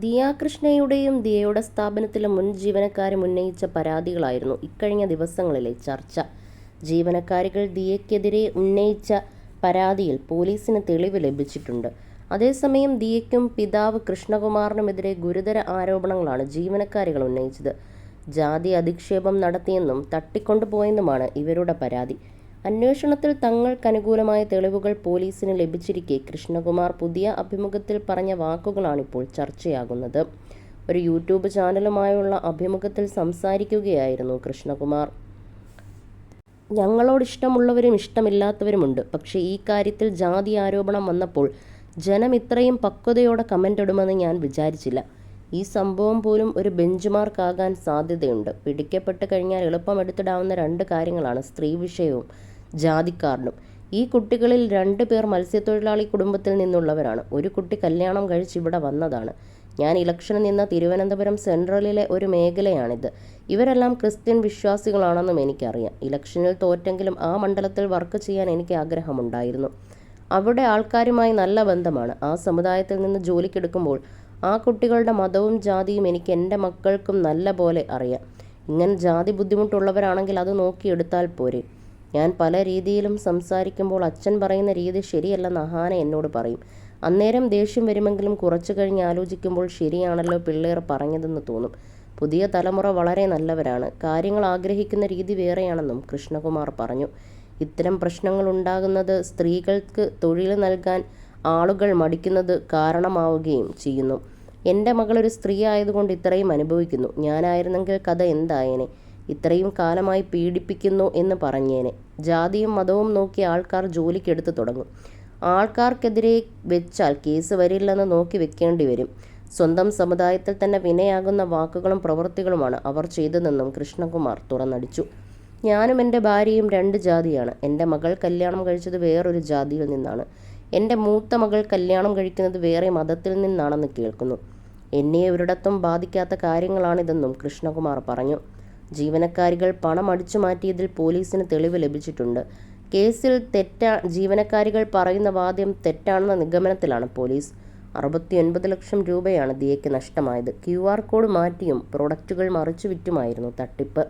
ദിയാകൃഷ്ണയുടെയും ദിയയുടെ സ്ഥാപനത്തിലെ മുൻ ജീവനക്കാരും ഉന്നയിച്ച പരാതികളായിരുന്നു ഇക്കഴിഞ്ഞ ദിവസങ്ങളിലെ ചർച്ച. ജീവനക്കാരികൾ ദിയയ്ക്കെതിരെ ഉന്നയിച്ച പരാതിയിൽ പോലീസിന് തെളിവ് ലഭിച്ചിട്ടുണ്ട്. അതേസമയം ദിയയ്ക്കും പിതാവ് കൃഷ്ണകുമാറിനുമെതിരെ ഗുരുതര ആരോപണങ്ങളാണ് ജീവനക്കാരികൾ ഉന്നയിച്ചത്. ജാതി അധിക്ഷേപം നടത്തിയെന്നും തട്ടിക്കൊണ്ടുപോയെന്നുമാണ് ഇവരുടെ പരാതി. അന്വേഷണത്തിൽ തങ്ങൾക്കനുകൂലമായ തെളിവുകൾ പോലീസിന് ലഭിച്ചിരിക്കെ കൃഷ്ണകുമാർ പുതിയ അഭിമുഖത്തിൽ പറഞ്ഞ വാക്കുകളാണിപ്പോൾ ചർച്ചയാകുന്നത്. ഒരു യൂട്യൂബ് ചാനലുമായുള്ള അഭിമുഖത്തിൽ സംസാരിക്കുകയായിരുന്നു കൃഷ്ണകുമാർ. "ഞങ്ങളോട് ഇഷ്ടമുള്ളവരും ഇഷ്ടമില്ലാത്തവരുമുണ്ട്. പക്ഷേ ഈ കാര്യത്തിൽ ജാതി ആരോപണം വന്നപ്പോൾ ജനം ഇത്രയും പക്വതയോടെ കമന്റ് ഇടുമെന്ന് ഞാൻ വിചാരിച്ചില്ല. ഈ സംഭവം പോലും ഒരു ബെഞ്ച്മാർക്ക് മാർക്കാകാൻ സാധ്യതയുണ്ട്. പിടിക്കപ്പെട്ട് കഴിഞ്ഞാൽ എളുപ്പം എടുത്തിടാവുന്ന രണ്ട് കാര്യങ്ങളാണ് സ്ത്രീവിഷയവും ജാതിക്കാർഡും. ഈ കുട്ടികളിൽ രണ്ടു പേർ മത്സ്യത്തൊഴിലാളി കുടുംബത്തിൽ നിന്നുള്ളവരാണ്. ഒരു കുട്ടി കല്യാണം കഴിച്ച് ഇവിടെ വന്നതാണ്. ഞാൻ ഇലക്ഷന് നിന്ന തിരുവനന്തപുരം സെൻട്രലിലെ ഒരു മേഖലയാണിത്. ഇവരെല്ലാം ക്രിസ്ത്യൻ വിശ്വാസികളാണെന്നും എനിക്കറിയാം. ഇലക്ഷനിൽ തോറ്റെങ്കിലും ആ മണ്ഡലത്തിൽ വർക്ക് ചെയ്യാൻ എനിക്ക് ആഗ്രഹമുണ്ടായിരുന്നു. അവിടെ ആൾക്കാരുമായി നല്ല ബന്ധമാണ്. ആ സമുദായത്തിൽ നിന്ന് ജോലിക്കെടുക്കുമ്പോൾ ആ കുട്ടികളുടെ മതവും ജാതിയും എനിക്ക് എന്റെ മക്കൾക്കും നല്ല പോലെ അറിയാം. ഇങ്ങനെ ജാതി ബുദ്ധിമുട്ടുള്ളവരാണെങ്കിൽ അത് നോക്കിയെടുത്താൽ പോരെ. ഞാൻ പല രീതിയിലും സംസാരിക്കുമ്പോൾ അച്ഛൻ പറയുന്ന രീതി ശരിയല്ലെന്ന് അഹാന എന്നോട് പറയും. അന്നേരം ദേഷ്യം വരുമെങ്കിലും കുറച്ചു കഴിഞ്ഞ് ആലോചിക്കുമ്പോൾ ശരിയാണല്ലോ പിള്ളേർ പറഞ്ഞതെന്ന് തോന്നും. പുതിയ തലമുറ വളരെ നല്ലവരാണ്. കാര്യങ്ങൾ ആഗ്രഹിക്കുന്ന രീതി വേറെയാണെന്നും കൃഷ്ണകുമാർ പറഞ്ഞു. ഇത്തരം പ്രശ്നങ്ങൾ ഉണ്ടാകുന്നത് സ്ത്രീകൾക്ക് തൊഴിൽ നൽകാൻ ആളുകൾ മടിക്കുന്നത് കാരണമാവുകയും ചെയ്യുന്നു. എന്റെ മകളൊരു സ്ത്രീ ആയതുകൊണ്ട് ഇത്രയും അനുഭവിക്കുന്നു. ഞാനായിരുന്നെങ്കിൽ കഥ എന്തായേനെ. ഇത്രയും കാലമായി പീഡിപ്പിക്കുന്നു എന്ന് പറഞ്ഞേനെ. ജാതിയും മതവും നോക്കി ആൾക്കാർ ജോലിക്കെടുത്ത് തുടങ്ങും. ആൾക്കാർക്കെതിരെ വെച്ചാൽ കേസ് വരില്ലെന്ന് നോക്കി വെക്കേണ്ടി വരും. സ്വന്തം സമുദായത്തിൽ തന്നെ വിനയാകുന്ന വാക്കുകളും പ്രവൃത്തികളുമാണ് അവർ ചെയ്തതെന്നും കൃഷ്ണകുമാർ തുറന്നടിച്ചു. ഞാനും എന്റെ ഭാര്യയും രണ്ട് ജാതിയാണ്. എന്റെ മകൾ കല്യാണം കഴിച്ചത് വേറൊരു ജാതിയിൽ നിന്നാണ്. എന്റെ മൂത്ത മകൾ കല്യാണം കഴിക്കുന്നത് വേറെ മതത്തിൽ നിന്നാണെന്ന് കേൾക്കുന്നു. എന്നെ ഒരിടത്തും ബാധിക്കാത്ത കാര്യങ്ങളാണിതെന്നും കൃഷ്ണകുമാർ പറഞ്ഞു. ജീവനക്കാരികൾ പണം അടിച്ചു മാറ്റിയതിൽ പോലീസിന് തെളിവ് ലഭിച്ചിട്ടുണ്ട്. കേസിൽ ജീവനക്കാരികൾ പറയുന്ന വാദ്യം തെറ്റാണെന്ന നിഗമനത്തിലാണ് പോലീസ്. അറുപത്തിയൊൻപത് ലക്ഷം രൂപയാണ് ദിയയ്ക്ക് നഷ്ടമായത്. ക്യു ആർ കോഡ് മാറ്റിയും പ്രോഡക്റ്റുകൾ മറിച്ചു വിറ്റുമായിരുന്നു തട്ടിപ്പ്.